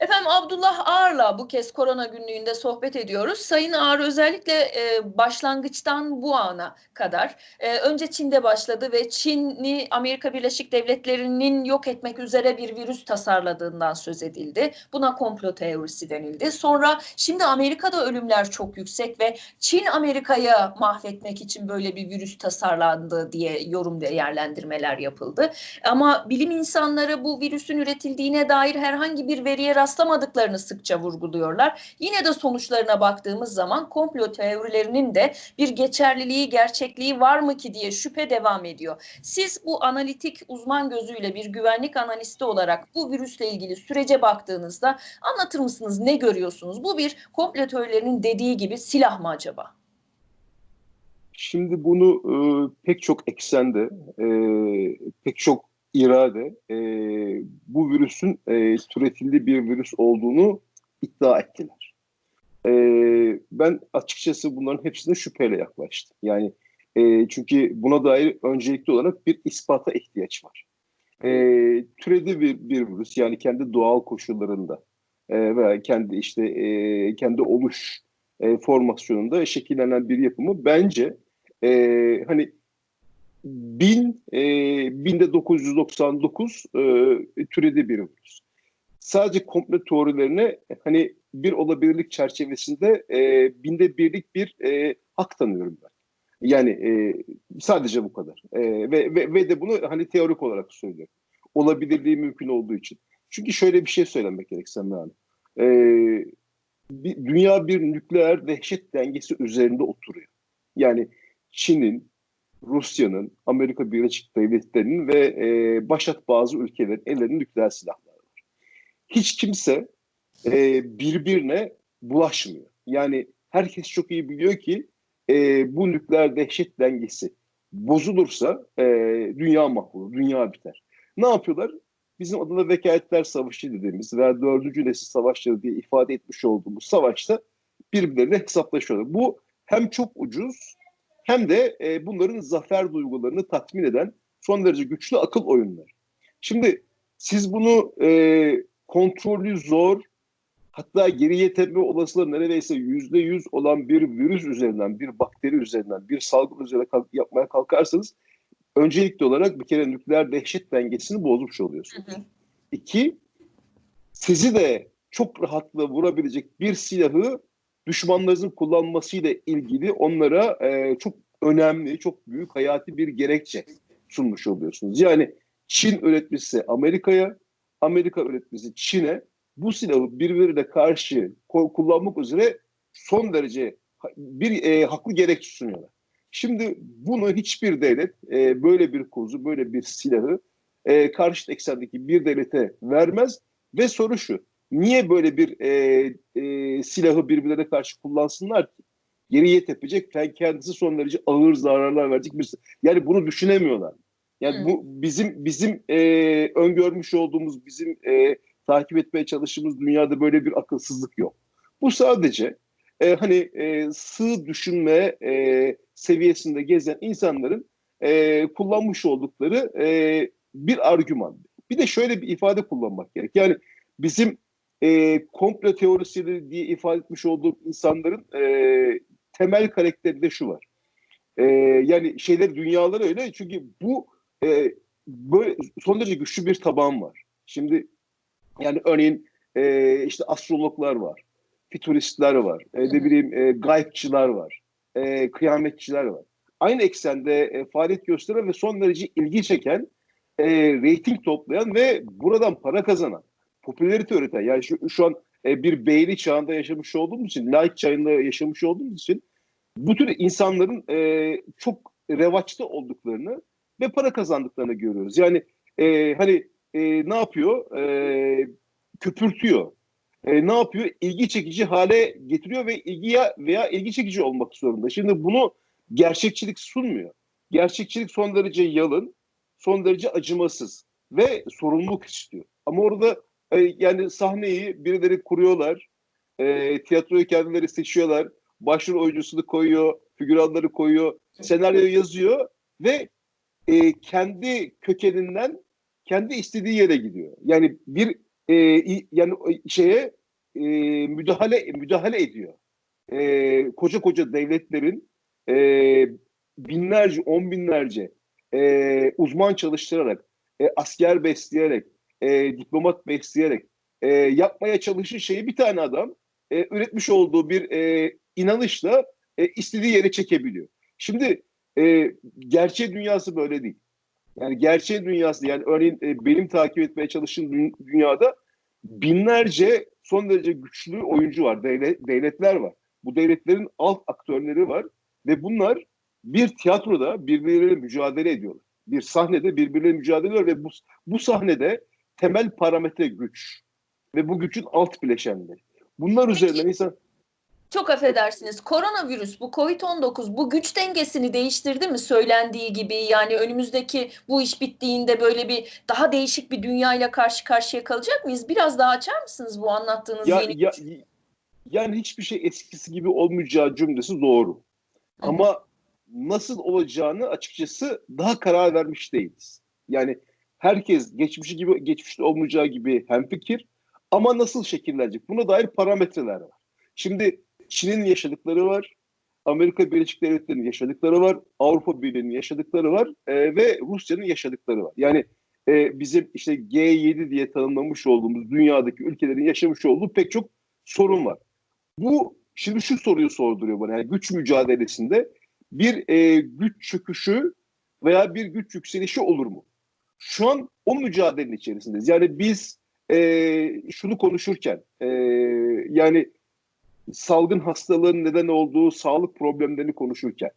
Efendim Abdullah Ağar'la bu kez korona günlüğünde sohbet ediyoruz. Sayın Ağar özellikle e, başlangıçtan bu ana kadar e, önce Çin'de başladı ve Çin'i Amerika Birleşik Devletleri'nin yok etmek üzere bir virüs tasarladığından söz edildi. Buna komplo teorisi denildi. Sonra şimdi Amerika'da ölümler çok yüksek ve Çin Amerika'yı mahvetmek için böyle bir virüs tasarlandı diye yorum değerlendirmeler yapıldı. Ama bilim insanları bu virüsün üretildiğine dair herhangi bir veriye rastlamadıklarını sıkça vurguluyorlar. Yine de sonuçlarına baktığımız zaman komplo teorilerinin de bir geçerliliği, gerçekliği var mı ki diye şüphe devam ediyor. Siz bu analitik uzman gözüyle bir güvenlik analisti olarak bu virüsle ilgili sürece baktığınızda anlatır mısınız ne görüyorsunuz? Bu bir komplo teorilerinin dediği gibi silah mı acaba? Şimdi bunu e, pek çok eksende, e, pek çok irade e, bu virüsün e, türetildiği bir virüs olduğunu iddia ettiler. E, ben açıkçası bunların hepsine şüpheyle yaklaştım. Yani e, çünkü buna dair öncelikli olarak bir ispata ihtiyaç var. E, türedi bir, bir virüs yani kendi doğal koşullarında e, veya kendi işte e, kendi oluş e, formasyonunda şekillenen bir yapımı bence e, hani bin e, binde 999 e, türedi bir virüs. Sadece komple teorilerine hani bir olabilirlik çerçevesinde e, binde birlik bir e, hak tanıyorum ben. Yani e, sadece bu kadar. E, ve, ve, ve de bunu hani teorik olarak söylüyorum. Olabilirliği mümkün olduğu için. Çünkü şöyle bir şey söylemek gerek Semra Hanım. E, bir, dünya bir nükleer dehşet dengesi üzerinde oturuyor. Yani Çin'in, Rusya'nın, Amerika Birleşik Devletleri'nin ve e, başat bazı ülkelerin ellerinde nükleer silahları var. Hiç kimse e, birbirine bulaşmıyor. Yani herkes çok iyi biliyor ki e, bu nükleer dehşet dengesi bozulursa e, dünya mahvolur, dünya biter. Ne yapıyorlar? Bizim adına vekaletler savaşı dediğimiz veya dördüncü nesil savaşları diye ifade etmiş olduğumuz savaşta birbirlerine hesaplaşıyorlar. Bu hem çok ucuz hem de e, bunların zafer duygularını tatmin eden son derece güçlü akıl oyunları. Şimdi siz bunu e, kontrolü zor, hatta geriye tepme olasılığı neredeyse yüzde yüz olan bir virüs üzerinden, bir bakteri üzerinden, bir salgın üzerine kalk yapmaya kalkarsanız öncelikli olarak bir kere nükleer dehşet dengesini bozmuş oluyorsunuz. Hı hı. İki, sizi de çok rahatlıkla vurabilecek bir silahı düşmanlarınızın kullanmasıyla ilgili onlara e, çok önemli, çok büyük hayati bir gerekçe sunmuş oluyorsunuz. Yani Çin üretmesi Amerika'ya, Amerika üretmesi Çin'e bu silahı birbirine karşı kullanmak üzere son derece bir e, haklı gerekçe sunuyorlar. Şimdi bunu hiçbir devlet e, böyle bir kozu, böyle bir silahı e, karşıt eksendeki bir devlete vermez ve soru şu, niye böyle bir e, e, silahı birbirlerine karşı kullansınlar ki? Geriye tepecek, kendisi son derece ağır zararlar verecek bir Yani bunu düşünemiyorlar. Yani hmm. bu bizim bizim e, öngörmüş olduğumuz, bizim e, takip etmeye çalıştığımız dünyada böyle bir akılsızlık yok. Bu sadece e, hani e, sığ düşünme e, seviyesinde gezen insanların e, kullanmış oldukları e, bir argüman. Bir de şöyle bir ifade kullanmak gerek. Yani bizim e, komplo teorisileri diye ifade etmiş olduğum insanların e, temel karakteri de şu var. E, yani şeyler dünyaları öyle çünkü bu e, böyle son derece güçlü bir taban var. Şimdi yani örneğin e, işte astrologlar var, fütüristler var, e, ne bileyim e, gaybçılar var, e, kıyametçiler var. Aynı eksende e, faaliyet gösteren ve son derece ilgi çeken, e, reyting toplayan ve buradan para kazanan popülerite üreten yani şu, şu an e, bir beğeni çağında yaşamış olduğumuz için, like çağında yaşamış olduğumuz için bu tür insanların e, çok revaçta olduklarını ve para kazandıklarını görüyoruz. Yani e, hani e, ne yapıyor? E, köpürtüyor. E, ne yapıyor? İlgi çekici hale getiriyor ve ilgiye veya ilgi çekici olmak zorunda. Şimdi bunu gerçekçilik sunmuyor. Gerçekçilik son derece yalın, son derece acımasız ve sorumluluk istiyor. Ama orada yani sahneyi birileri kuruyorlar. E, tiyatroyu kendileri seçiyorlar. Başrol oyuncusunu koyuyor, figüranları koyuyor, senaryo yazıyor ve e, kendi kökeninden kendi istediği yere gidiyor. Yani bir e, yani şeye e, müdahale müdahale ediyor. E, koca koca devletlerin e, binlerce, on binlerce e, uzman çalıştırarak, e, asker besleyerek, e, diplomat besleyerek e, yapmaya çalışır şeyi bir tane adam e, üretmiş olduğu bir e, inanışla e, istediği yere çekebiliyor. Şimdi e, gerçek dünyası böyle değil. Yani gerçek dünyası yani örneğin e, benim takip etmeye çalıştığım dü- dünyada binlerce son derece güçlü oyuncu var, devlet, devletler var. Bu devletlerin alt aktörleri var ve bunlar bir tiyatroda birbirleriyle mücadele ediyorlar. Bir sahnede birbirleriyle mücadele ediyorlar ve bu, bu sahnede temel parametre güç ve bu gücün alt bileşenleri. Bunlar üzerinden insan Çok affedersiniz. Koronavirüs, bu Covid-19 bu güç dengesini değiştirdi mi söylendiği gibi? Yani önümüzdeki bu iş bittiğinde böyle bir daha değişik bir dünyayla karşı karşıya kalacak mıyız? Biraz daha açar mısınız bu anlattığınız ya, yeni ya, güç? yani hiçbir şey eskisi gibi olmayacağı cümlesi doğru. Ama nasıl olacağını açıkçası daha karar vermiş değiliz. Yani herkes geçmişi gibi geçmişte olmayacağı gibi hemfikir ama nasıl şekillenecek? Buna dair parametreler var. Şimdi Çin'in yaşadıkları var, Amerika Birleşik Devletleri'nin yaşadıkları var, Avrupa Birliği'nin yaşadıkları var e, ve Rusya'nın yaşadıkları var. Yani e, bizim işte G7 diye tanımlamış olduğumuz dünyadaki ülkelerin yaşamış olduğu pek çok sorun var. Bu şimdi şu soruyu sorduruyor bana. Yani güç mücadelesinde bir e, güç çöküşü veya bir güç yükselişi olur mu? Şu an o mücadelenin içerisindeyiz. Yani biz e, şunu konuşurken e, yani salgın hastalığın neden olduğu sağlık problemlerini konuşurken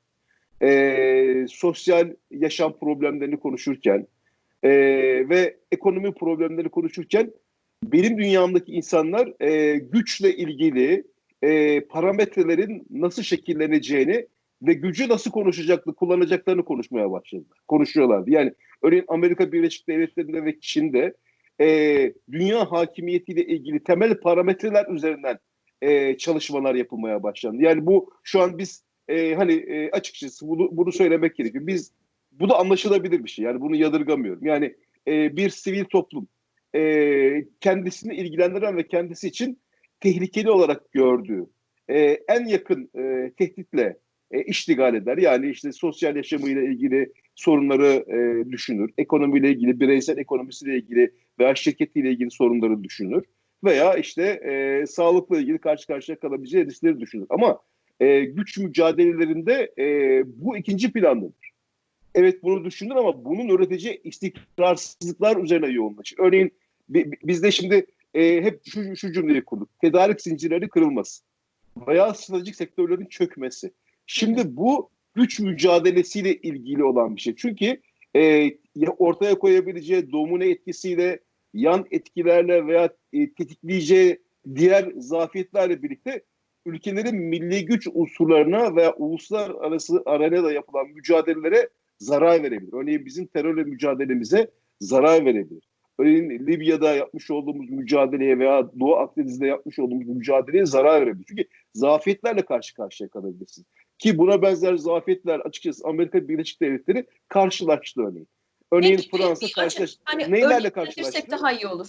e, sosyal yaşam problemlerini konuşurken e, ve ekonomi problemleri konuşurken benim dünyamdaki insanlar e, güçle ilgili e, parametrelerin nasıl şekilleneceğini ve gücü nasıl konuşacaklı, kullanacaklarını konuşmaya başladılar. Konuşuyorlardı. Yani örneğin Amerika Birleşik Devletleri'nde ve Çin'de e, dünya hakimiyetiyle ilgili temel parametreler üzerinden e, çalışmalar yapılmaya başlandı. Yani bu şu an biz e, hani e, açıkçası bunu, bunu söylemek gerekiyor. Biz bu da anlaşılabilir bir şey. Yani bunu yadırgamıyorum. Yani e, bir sivil toplum e, kendisini ilgilendiren ve kendisi için tehlikeli olarak gördüğü e, en yakın e, tehditle e, iştigal eder. Yani işte sosyal yaşamıyla ilgili sorunları e, düşünür. Ekonomiyle ilgili, bireysel ekonomisiyle ilgili veya şirketiyle ilgili sorunları düşünür. Veya işte e, sağlıkla ilgili karşı karşıya kalabileceği riskleri düşünür. Ama e, güç mücadelelerinde e, bu ikinci plandadır. Evet bunu düşünür ama bunun öğreteceği istikrarsızlıklar üzerine yoğunlaşır. Örneğin bi- bi- bizde şimdi e, hep şu, şu cümleyi kurduk. Tedarik zincirleri kırılması veya stratejik sektörlerin çökmesi. Şimdi bu güç mücadelesiyle ilgili olan bir şey. Çünkü e, ya ortaya koyabileceği domine etkisiyle, yan etkilerle veya e, tetikleyeceği diğer zafiyetlerle birlikte ülkelerin milli güç unsurlarına veya uluslararası arenada yapılan mücadelelere zarar verebilir. Örneğin bizim terörle mücadelemize zarar verebilir. Örneğin Libya'da yapmış olduğumuz mücadeleye veya Doğu Akdeniz'de yapmış olduğumuz mücadeleye zarar verebilir. Çünkü zafiyetlerle karşı karşıya kalabilirsiniz. Ki buna benzer zafiyetler açıkçası Amerika Birleşik Devletleri karşılaştı örneğin. Örneğin Ne gibi? Fransa karşılaştı. Hani Neylerle karşılaştı? daha iyi olur.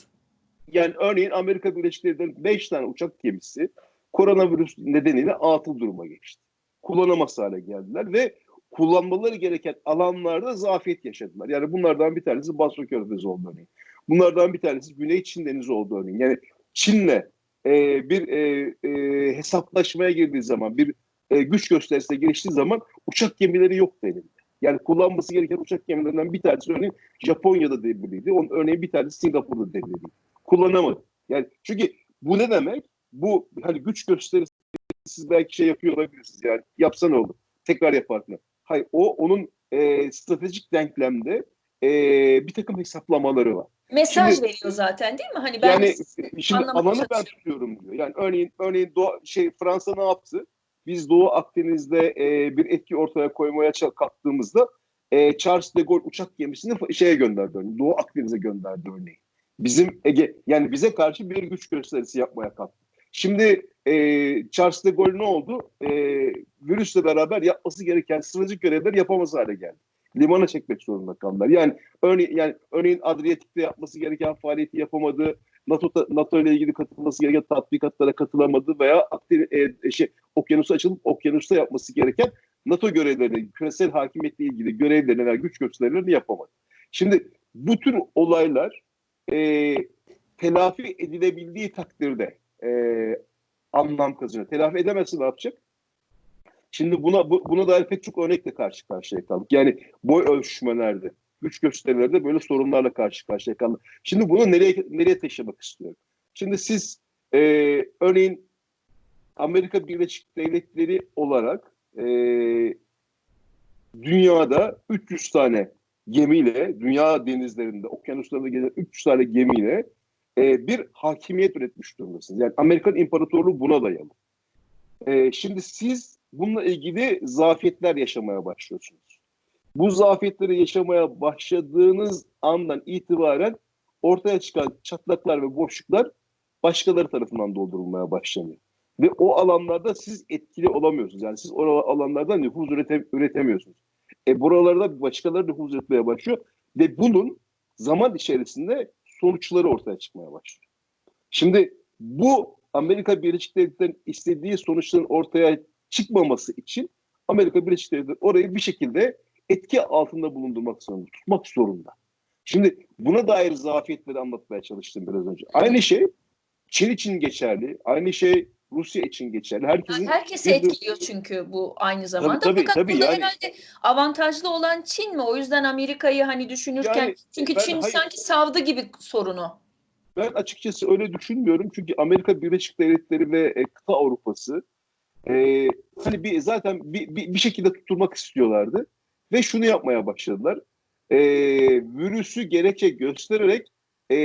Yani örneğin Amerika Birleşik Devletleri'nin 5 tane uçak gemisi koronavirüs nedeniyle atıl duruma geçti. Kullanamaz hale geldiler ve kullanmaları gereken alanlarda zafiyet yaşadılar. Yani bunlardan bir tanesi Basra Körfezi oldu örneğin. Bunlardan bir tanesi Güney Çin Denizi oldu örneğin. Yani Çin'le e, bir e, e, hesaplaşmaya girdiği zaman, bir e, güç gösterisine giriştiği zaman uçak gemileri yok elinde. Yani kullanması gereken uçak gemilerinden bir tanesi örneğin Japonya'da devriliydi. Onun örneğin bir tanesi Singapur'da devriliydi. Kullanamadı. Yani çünkü bu ne demek? Bu hani güç gösterisi siz belki şey yapıyor olabilirsiniz yani yapsa ne olur? Tekrar yaparsın. Hayır o onun e, stratejik denklemde e, bir takım hesaplamaları var. Mesaj Şimdi- veriyor zaten değil mi? Hani ben Yani şimdi alanı ben tutuyorum diyor. Yani örneğin örneğin Doğu, şey Fransa ne yaptı? Biz Doğu Akdeniz'de e, bir etki ortaya koymaya kalktığımızda e, Charles de Gaulle uçak gemisini şeye gönderdi örneğin. Doğu Akdeniz'e gönderdi örneğin. Bizim Ege yani bize karşı bir güç gösterisi yapmaya kalktı. Şimdi e, Charles de Gaulle ne oldu? E, virüsle beraber yapması gereken stratejik görevleri yapamaz hale geldi. Limana çekmek zorunda kaldılar. Yani örneğin yani örneğin Adriyatik'te yapması gereken faaliyeti yapamadı. NATO NATO ile ilgili katılması gereken tatbikatlara katılamadı veya e, şey, okyanusu açılıp okyanusta yapması gereken NATO görevlerini, küresel hakimiyetle ilgili görevlerini veya güç gösterilerini yapamadı. Şimdi bu tür olaylar e, telafi edilebildiği takdirde e, anlam kazanıyor. Telafi edemezse ne yapacak? Şimdi buna bu, buna dair pek çok örnekle karşı karşıya kaldık. Yani boy ölçüşmelerde, güç gösterilerde böyle sorunlarla karşı karşıya kaldık. Şimdi bunu nereye nereye taşımak istiyorum? Şimdi siz e, örneğin Amerika Birleşik Devletleri olarak e, dünyada 300 tane gemiyle, dünya denizlerinde, okyanuslarında gelen 300 tane gemiyle e, bir hakimiyet üretmiş durumdasınız. Yani Amerikan İmparatorluğu buna dayalı. E, şimdi siz bununla ilgili zafiyetler yaşamaya başlıyorsunuz. Bu zafiyetleri yaşamaya başladığınız andan itibaren ortaya çıkan çatlaklar ve boşluklar başkaları tarafından doldurulmaya başlanıyor. Ve o alanlarda siz etkili olamıyorsunuz. Yani siz o alanlarda nüfuz ürete, üretemiyorsunuz. E buralarda başkaları nüfuz üretmeye başlıyor. Ve bunun zaman içerisinde sonuçları ortaya çıkmaya başlıyor. Şimdi bu Amerika Birleşik Devletleri'nin istediği sonuçların ortaya çıkmaması için Amerika Birleşik Devletleri orayı bir şekilde etki altında bulundurmak zorunda, tutmak zorunda. Şimdi buna dair zafiyetleri anlatmaya çalıştım biraz önce. Aynı şey Çin için geçerli, aynı şey Rusya için geçerli. Herkesin yani herkesi etkiliyor çünkü bu aynı zamanda. Tabii, tabii, Fakat tabii, burada yani, herhalde avantajlı olan Çin mi? O yüzden Amerika'yı hani düşünürken yani, çünkü ben, Çin hayır, sanki savdı gibi sorunu. Ben açıkçası öyle düşünmüyorum. Çünkü Amerika Birleşik Devletleri ve e, kıta Avrupası e, hani bir zaten bir, bir, bir şekilde tutturmak istiyorlardı ve şunu yapmaya başladılar. E, virüsü gerekçe göstererek e,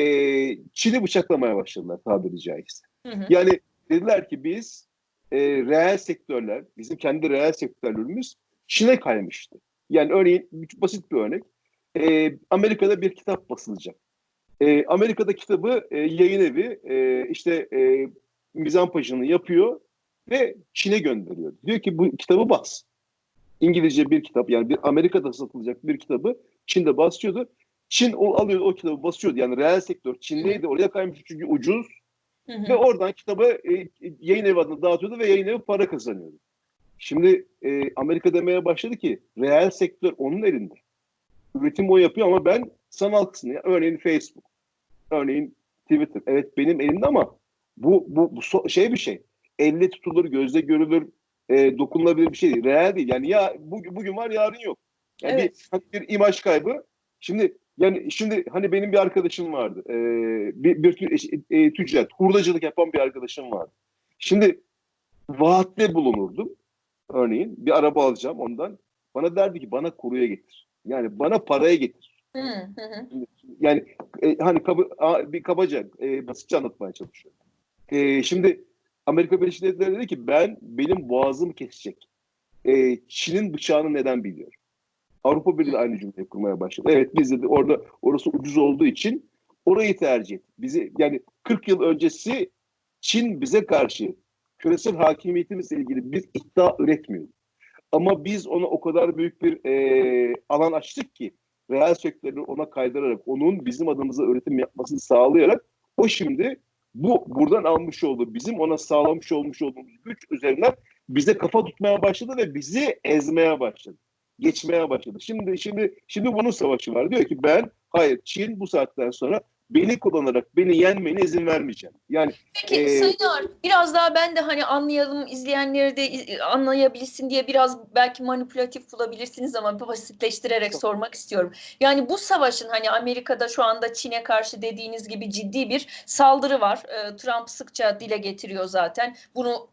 Çin'i bıçaklamaya başladılar tabiri caizse. Hı hı. Yani dediler ki biz e, reel sektörler, bizim kendi reel sektörlerimiz Çin'e kaymıştı. Yani örneğin basit bir örnek. E, Amerika'da bir kitap basılacak. E, Amerika'da kitabı e, yayın evi e, işte e, mizan pajını yapıyor ve Çin'e gönderiyor. Diyor ki bu kitabı bas. İngilizce bir kitap yani bir Amerika'da satılacak bir kitabı Çin'de basıyordu. Çin o alıyor o kitabı basıyordu. Yani reel sektör Çin'deydi. Oraya kaymış çünkü ucuz. Hı hı. Ve oradan kitabı e, yayın evi adına dağıtıyordu ve yayın evi para kazanıyordu. Şimdi e, Amerika demeye başladı ki reel sektör onun elinde. Üretim o yapıyor ama ben sanal kısmını, örneğin Facebook, örneğin Twitter. Evet benim elimde ama bu, bu, bu so, şey bir şey elle tutulur, gözle görülür, e, dokunulabilir bir şey değil. Reel değil. Yani ya bugün, bugün var yarın yok. Yani evet. bir, hani bir imaj kaybı. Şimdi yani şimdi hani benim bir arkadaşım vardı. E, bir, bir e, tüccar, hurdacılık yapan bir arkadaşım vardı. Şimdi vaatte bulunurdum. Örneğin bir araba alacağım ondan. Bana derdi ki bana kuruya getir. Yani bana paraya getir. Hı hı. Yani e, hani kaba, bir kabaca e, basitçe anlatmaya çalışıyorum. E, şimdi Amerika Birleşik Devletleri dedi ki ben benim boğazımı kesecek. Ee, Çin'in bıçağını neden biliyor? Avrupa Birliği aynı cümleyi kurmaya başladı. Evet biz de orada orası ucuz olduğu için orayı tercih etti. Bizi yani 40 yıl öncesi Çin bize karşı küresel hakimiyetimizle ilgili bir iddia üretmiyor. Ama biz ona o kadar büyük bir e, alan açtık ki reel sektörü ona kaydırarak onun bizim adımıza üretim yapmasını sağlayarak o şimdi bu buradan almış olduğu bizim ona sağlamış olmuş olduğumuz güç üzerinden bize kafa tutmaya başladı ve bizi ezmeye başladı. Geçmeye başladı. Şimdi şimdi şimdi bunun savaşı var. Diyor ki ben hayır Çin bu saatten sonra beni kullanarak beni yenmene izin vermeyeceğim. Yani Peki e, Sayın biraz daha ben de hani anlayalım izleyenleri de anlayabilsin diye biraz belki manipülatif bulabilirsiniz ama basitleştirerek Çok. sormak istiyorum. Yani bu savaşın hani Amerika'da şu anda Çin'e karşı dediğiniz gibi ciddi bir saldırı var. E, Trump sıkça dile getiriyor zaten. Bunu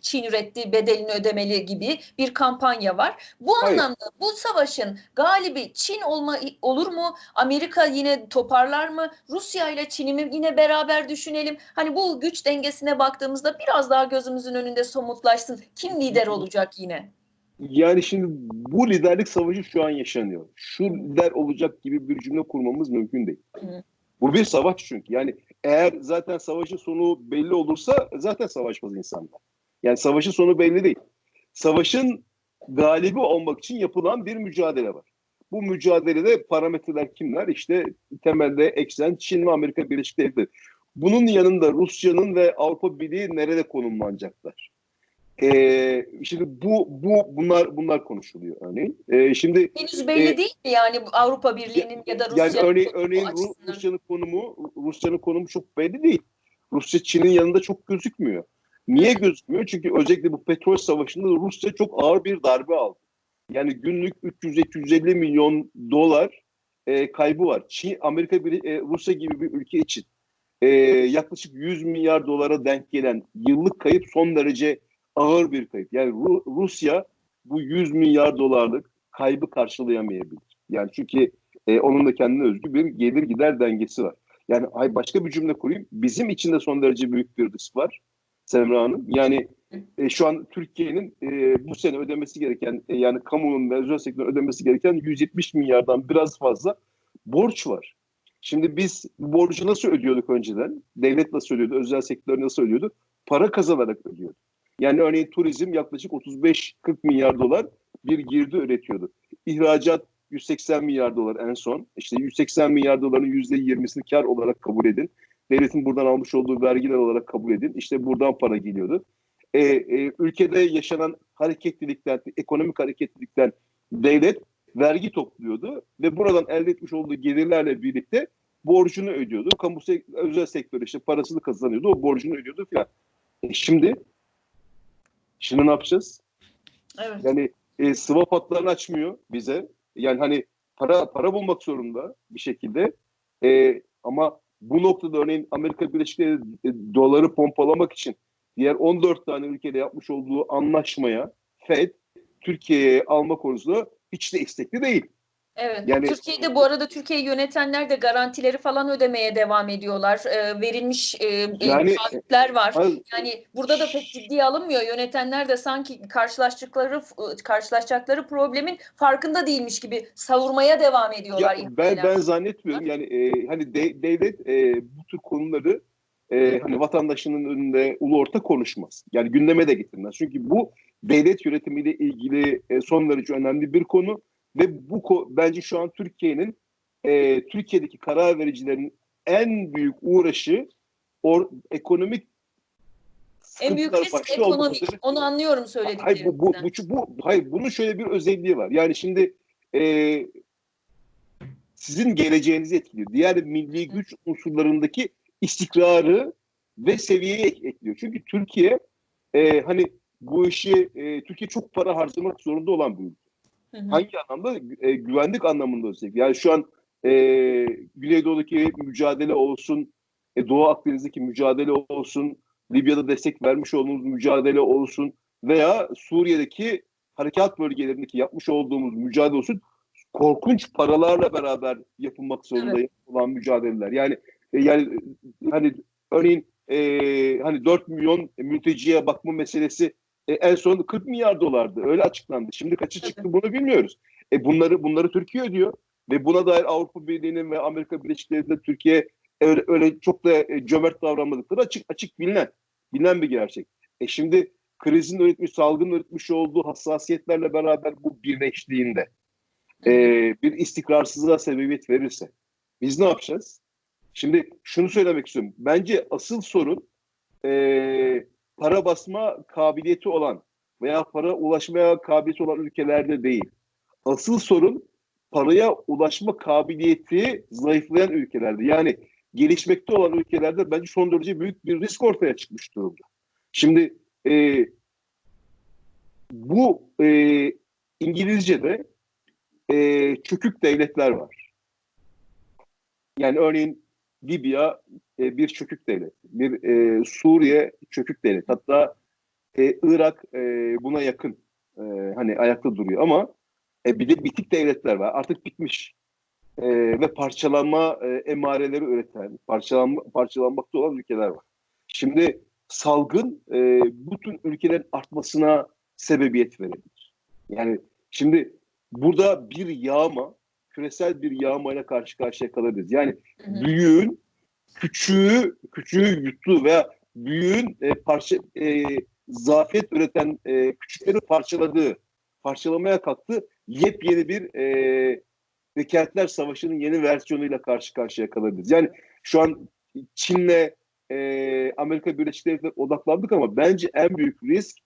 Çin ürettiği bedelini ödemeli gibi bir kampanya var. Bu Hayır. anlamda bu savaşın galibi Çin olma olur mu? Amerika yine toparlar mı? Rusya ile Çin'i yine beraber düşünelim. Hani bu güç dengesine baktığımızda biraz daha gözümüzün önünde somutlaşsın. Kim lider olacak yine? Yani şimdi bu liderlik savaşı şu an yaşanıyor. Şu lider olacak gibi bir cümle kurmamız mümkün değil. Hı. Bu bir savaş çünkü. Yani eğer zaten savaşın sonu belli olursa zaten savaşmaz insanlar. Yani savaşın sonu belli değil. Savaşın galibi olmak için yapılan bir mücadele var. Bu mücadelede parametreler kimler? İşte temelde eksen Çin ve Amerika Birleşik Devletleri. bunun yanında Rusya'nın ve Avrupa Birliği nerede konumlanacaklar? Ee, şimdi bu bu bunlar bunlar konuşuluyor örneğin. Ee, şimdi henüz belli e, değil mi yani Avrupa Birliği'nin ya da Rusya'nın yani örneğin, örneğin Rusya'nın konumu Rusya'nın konumu çok belli değil. Rusya Çin'in yanında çok gözükmüyor. Niye gözükmüyor? Çünkü özellikle bu petrol savaşında Rusya çok ağır bir darbe aldı. Yani günlük 300-350 milyon dolar e, kaybı var. Çin, Amerika, bir, e, Rusya gibi bir ülke için e, yaklaşık 100 milyar dolara denk gelen yıllık kayıp son derece ağır bir kayıp. Yani Ru, Rusya bu 100 milyar dolarlık kaybı karşılayamayabilir. Yani çünkü e, onun da kendine özgü bir gelir gider dengesi var. Yani ay başka bir cümle kurayım. Bizim için de son derece büyük bir risk var Semra Hanım. Yani e, şu an Türkiye'nin e, bu sene ödemesi gereken e, yani kamunun ve özel sektörün ödemesi gereken 170 milyardan biraz fazla borç var. Şimdi biz borcu nasıl ödüyorduk önceden? Devlet nasıl ödüyordu? Özel sektör nasıl ödüyordu? Para kazanarak ödüyordu. Yani örneğin turizm yaklaşık 35-40 milyar dolar bir girdi üretiyordu. İhracat 180 milyar dolar en son. İşte 180 milyar doların %20'sini kar olarak kabul edin. Devletin buradan almış olduğu vergiler olarak kabul edin. İşte buradan para geliyordu. E, e, ülkede yaşanan hareketlilikten, ekonomik hareketlilikten devlet vergi topluyordu ve buradan elde etmiş olduğu gelirlerle birlikte borcunu ödüyordu. Kamu özel sektör işte parasını kazanıyordu, o borcunu ödüyordu falan. E şimdi şimdi ne yapacağız? Evet. Yani e, swap hatlarını açmıyor bize. Yani hani para para bulmak zorunda bir şekilde. E, ama bu noktada örneğin Amerika Birleşik Devletleri doları pompalamak için diğer 14 tane ülkede yapmış olduğu anlaşmaya Fed Türkiye'ye alma konusunda hiç de istekli değil. Evet. Yani, Türkiye'de bu arada Türkiye'yi yönetenler de garantileri falan ödemeye devam ediyorlar. E, verilmiş e, yani, taahhütler var. Hayır, yani burada da pek ciddiye alınmıyor. Yönetenler de sanki karşılaştıkları karşılaşacakları problemin farkında değilmiş gibi savurmaya devam ediyorlar. Ya, ben ben zannetmiyorum. Yani e, hani de, devlet e, bu tür konuları e, hani vatandaşının önünde ulu orta konuşmaz. Yani gündeme de getirmez. Çünkü bu devlet yönetimiyle ilgili e, son derece önemli bir konu ve bu bence şu an Türkiye'nin e, Türkiye'deki karar vericilerin en büyük uğraşı or, ekonomik en büyük risk ekonomik. Onu anlıyorum söylediklerimizden. Hayır, bu, bu, bu, bu, hayır, bunun şöyle bir özelliği var. Yani şimdi e, sizin geleceğinizi etkiliyor. Diğer milli güç unsurlarındaki istikrarı ve seviyeyi ekliyor. Çünkü Türkiye e, hani bu işi e, Türkiye çok para harcamak zorunda olan bir ülke. Hı hı. Hangi anlamda? E, güvenlik anlamında özellikle. Yani şu an e, Güneydoğu'daki mücadele olsun, e, Doğu Akdeniz'deki mücadele olsun, Libya'da destek vermiş olduğumuz mücadele olsun veya Suriye'deki harekat bölgelerindeki yapmış olduğumuz mücadele olsun korkunç paralarla beraber yapılmak zorunda evet. olan mücadeleler. Yani e, yani hani örneğin e, hani 4 milyon mülteciye bakma meselesi e, en son 40 milyar dolardı. Öyle açıklandı. Şimdi kaçı çıktı bunu bilmiyoruz. E bunları bunları Türkiye ödüyor ve buna dair Avrupa Birliği'nin ve Amerika Birleşik Devletleri Türkiye öyle, öyle çok da e, cömert davranmadıkları açık açık bilinen bilinen bir gerçek. E şimdi krizin öğretmiş, salgın öğretmiş olduğu hassasiyetlerle beraber bu birleştiğinde e, bir istikrarsızlığa sebebiyet verirse biz ne yapacağız? Şimdi şunu söylemek istiyorum. Bence asıl sorun e, para basma kabiliyeti olan veya para ulaşmaya kabiliyeti olan ülkelerde değil. Asıl sorun paraya ulaşma kabiliyeti zayıflayan ülkelerde. Yani gelişmekte olan ülkelerde bence son derece büyük bir risk ortaya çıkmış durumda. Şimdi e, bu e, İngilizce'de e, çökük devletler var. Yani örneğin Libya e, bir çökük devlet. Bir e, Suriye çökük devlet. Hatta e, Irak e, buna yakın e, hani ayakta duruyor ama e, bir de bitik devletler var. Artık bitmiş. E, ve parçalanma e, emareleri üreten, parçalanma, parçalanmakta olan ülkeler var. Şimdi salgın e, bütün ülkelerin artmasına sebebiyet verebilir. Yani şimdi burada bir yağma, küresel bir yağmayla karşı karşıya kalabiliriz. Yani büyüğün küçüğü küçüğü yuttu veya büyüğün e, parça e, zafiyet üreten e, küçükleri parçaladığı, parçalamaya kalktı. Yepyeni bir e, Vekaletler Savaşı'nın yeni versiyonuyla karşı karşıya kalabiliriz. Yani şu an Çin'le e, Amerika Birleşik Devletleri odaklandık ama bence en büyük risk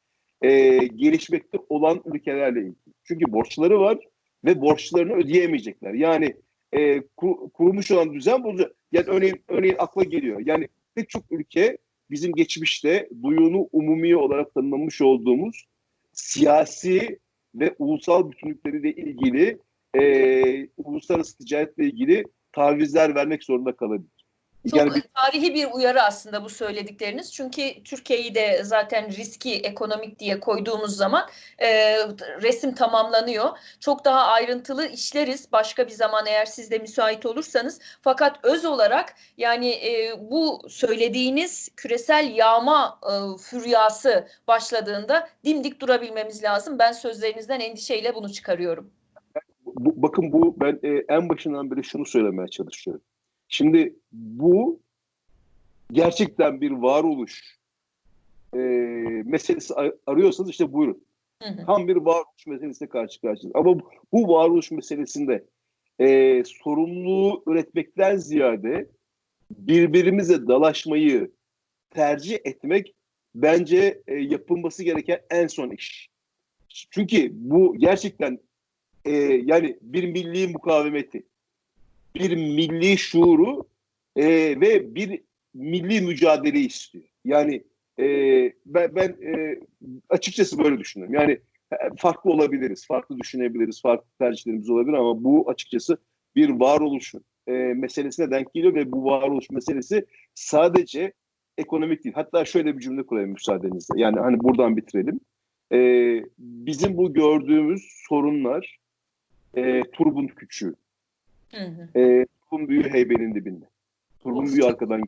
e, gelişmekte olan ülkelerle ilgili. Çünkü borçları var ve borçlarını ödeyemeyecekler. Yani e, kur, kurulmuş olan düzen bozacak. Yani örneğin, örneğin akla geliyor. Yani pek çok ülke bizim geçmişte duyunu umumi olarak tanımlamış olduğumuz siyasi ve ulusal bütünlükleriyle ilgili e, uluslararası ticaretle ilgili tavizler vermek zorunda kalabilir. Çok yani bir, tarihi bir uyarı aslında bu söyledikleriniz. Çünkü Türkiye'yi de zaten riski ekonomik diye koyduğumuz zaman e, resim tamamlanıyor. Çok daha ayrıntılı işleriz başka bir zaman eğer siz de müsait olursanız. Fakat öz olarak yani e, bu söylediğiniz küresel yağma e, füryası başladığında dimdik durabilmemiz lazım. Ben sözlerinizden endişeyle bunu çıkarıyorum. Bu, bakın bu ben e, en başından beri şunu söylemeye çalışıyorum Şimdi bu gerçekten bir varoluş e, meselesi arıyorsanız işte buyurun. Hı hı. Tam bir varoluş meselesine karşı karşıyayız. Ama bu, bu varoluş meselesinde e, sorumluluğu üretmekten ziyade birbirimize dalaşmayı tercih etmek bence e, yapılması gereken en son iş. Çünkü bu gerçekten e, yani bir milli mukavemeti bir milli şuuru e, ve bir milli mücadele istiyor. Yani e, ben, ben e, açıkçası böyle düşünüyorum. Yani e, farklı olabiliriz, farklı düşünebiliriz, farklı tercihlerimiz olabilir ama bu açıkçası bir varoluş e, meselesine denk geliyor ve bu varoluş meselesi sadece ekonomik değil. Hatta şöyle bir cümle kurayım müsaadenizle. Yani hani buradan bitirelim. E, bizim bu gördüğümüz sorunlar e, turbun küçüğü. Hı hı. E, Turgun Büyü heybenin dibinde. Turgun Büyü arkadan.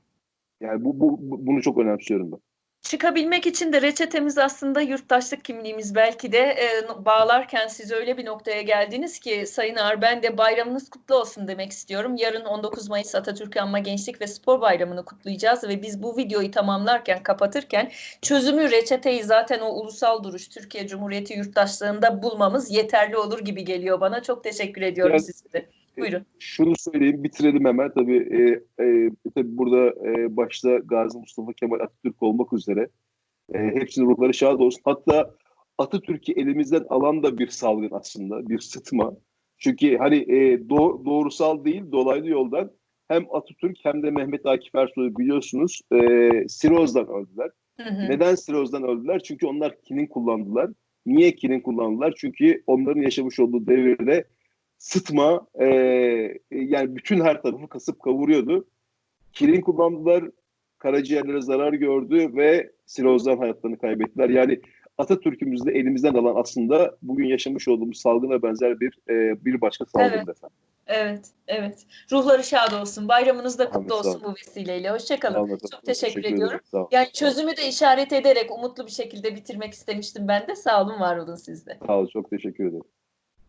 Yani bu, bu, bu, bunu çok önemsiyorum ben. Çıkabilmek için de reçetemiz aslında yurttaşlık kimliğimiz belki de e, bağlarken siz öyle bir noktaya geldiniz ki Sayın Ağar ben de bayramınız kutlu olsun demek istiyorum. Yarın 19 Mayıs Atatürk Anma Gençlik ve Spor Bayramı'nı kutlayacağız ve biz bu videoyu tamamlarken kapatırken çözümü reçeteyi zaten o ulusal duruş Türkiye Cumhuriyeti yurttaşlığında bulmamız yeterli olur gibi geliyor bana. Çok teşekkür ediyorum yani, size. Buyurun. Şunu söyleyeyim, bitirelim hemen. Tabii, e, e, tabii burada e, başta Gazi Mustafa Kemal Atatürk olmak üzere e, hepsinin ruhları şad olsun. Hatta Atatürk'ü elimizden alan da bir salgın aslında, bir sıtma. Çünkü hani e, do doğrusal değil, dolaylı yoldan hem Atatürk hem de Mehmet Akif Ersoy biliyorsunuz e, sirozdan öldüler. Hı hı. Neden sirozdan öldüler? Çünkü onlar kinin kullandılar. Niye kinin kullandılar? Çünkü onların yaşamış olduğu devirde sıtma e, yani bütün her tarafı kasıp kavuruyordu. Kirin kullandılar, karaciğerlere zarar gördü ve sirozdan hayatlarını kaybettiler. Yani Atatürk'ümüzde elimizden alan aslında bugün yaşamış olduğumuz salgına benzer bir e, bir başka salgın evet. efendim. Evet, evet. Ruhları şad olsun. Bayramınız da kutlu olsun bu vesileyle. Hoşçakalın. Çok teşekkür, teşekkür ediyorum. Yani çözümü de işaret ederek umutlu bir şekilde bitirmek istemiştim ben de. Sağ olun, var olun sizde. Sağ olun, çok teşekkür ederim.